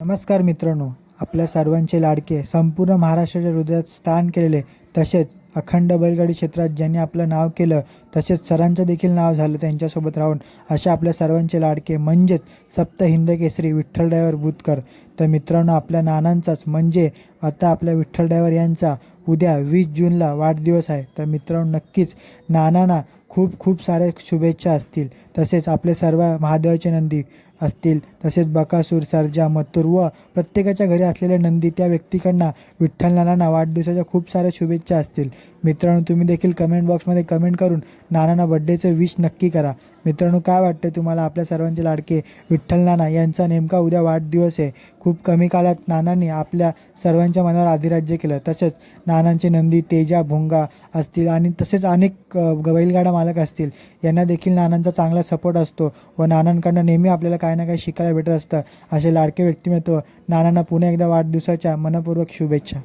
नमस्कार मित्रांनो आपल्या सर्वांचे लाडके संपूर्ण महाराष्ट्राच्या हृदयात स्थान केलेले तसेच अखंड बैलगाडी क्षेत्रात ज्यांनी आपलं नाव केलं तसेच सरांचं देखील नाव झालं त्यांच्यासोबत राहून अशा आपल्या सर्वांचे लाडके म्हणजेच सप्त हिंद केसरी विठ्ठल ड्रायव्हर बुतकर. तर मित्रांनो आपल्या नानांचाच म्हणजे आता आपल्या विठ्ठल ड्रायव्हर यांचा उद्या वीस जूनला वाढदिवस आहे. तर मित्रांनो नक्कीच नानांना खूप खूप साऱ्या शुभेच्छा असतील. तसेच आपले सर्व महादेवाचे नंदी असतील. तसेच बकासूर सर्जा मथुर व प्रत्येकाच्या घरी असलेल्या नंदी त्या व्यक्तीकडनं विठ्ठल नानांना वाढदिवसाच्या खूप साऱ्या शुभेच्छा असतील. मित्रांनो तुम्ही देखील कमेंट बॉक्समध्ये कमेंट करून नानांना बड्डेचं विश नक्की करा. मित्रांनो काय वाटतं तुम्हाला आपल्या सर्वांचे लाडके विठ्ठल नाना यांचा नेमका उद्या वाढदिवस आहे? खूप कमी काळात नानांनी आपल्या सर्वांच्या मनावर अधिराज्य केलं. तसेच नानांचे नंदी तेजा भुंगा असतील आणि तसेच अनेक बैलगाडा मालक असतील. यांना देखील नानांचा चांगला सपोर्ट असतो व नानांकडनं नेहमी आपल्याला काही ना काही शिकायला भेटत असतं. असे लाडके व्यक्तिमत्व नानांना पुन्हा एकदा वाढदिवसाच्या मनपूर्वक शुभेच्छा.